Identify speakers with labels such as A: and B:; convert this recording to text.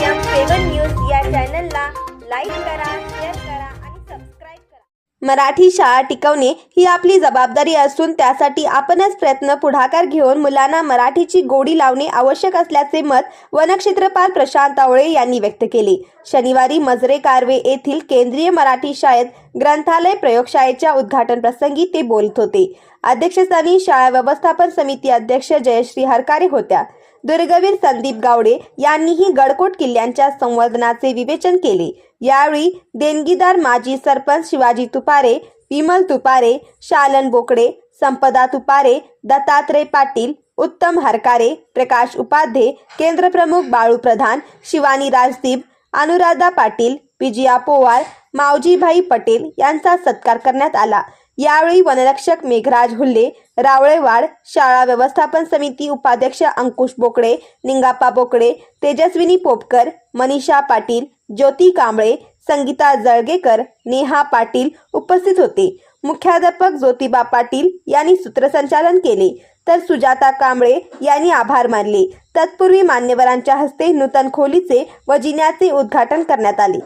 A: चॅनलला लाईक करा शेअर करा आणि सबस्क्राईब करा. मराठी शाळा टिकवणे ही आपली जबाबदारी असून त्यासाठी आपणच प्रयत्न पुढाकार घेऊन मुलांना मराठीची गोडी लावणे आवश्यक असल्याचे मत वनक्षेत्रपाल प्रशांत आवळे यांनी व्यक्त केले. शनिवारी मजरे कारवे येथील केंद्रीय मराठी शाळेत ग्रंथालय प्रयोगशाळेच्या उद्घाटन प्रसंगी ते बोलत होते. अध्यक्षस्थानी शाळा व्यवस्थापन समिती अध्यक्ष जयश्री हरकारे होत्या. दुर्गवीर संदीप गावडे यांनीही गडकोट किल्ल्यांच्या संवर्धनाचे विवेचन केले. यावेळी देणगीदार माजी सरपंच शिवाजी तुपारे विमल तुपारे शालन बोकडे संपदा तुपारे दत्तात्रय पाटील उत्तम हरकारे प्रकाश उपाध्ये केंद्रप्रमुख बाळू प्रधान शिवानी राजदीप अनुराधा पाटील विजया पोवार मावजीभाई पटेल यांचा सत्कार करण्यात आला. यावेळी वनरक्षक मेघराज हुल्ले रावळेवाड शाळा व्यवस्थापन समिती उपाध्यक्ष अंकुश बोकडे निंगाप्पा बोकडे तेजस्विनी पोपकर मनीषा पाटील ज्योती कांबळे संगीता जळगेकर नेहा पाटील उपस्थित होते. मुख्याध्यापक ज्योतिबा पाटील यांनी सूत्रसंचालन केले. तर सुजाता कांबळे यांनी आभार मानले. तत्पूर्वी मान्यवरांच्या हस्ते नूतन खोलीचे व जिन्याचे उद्घाटन करण्यात आले.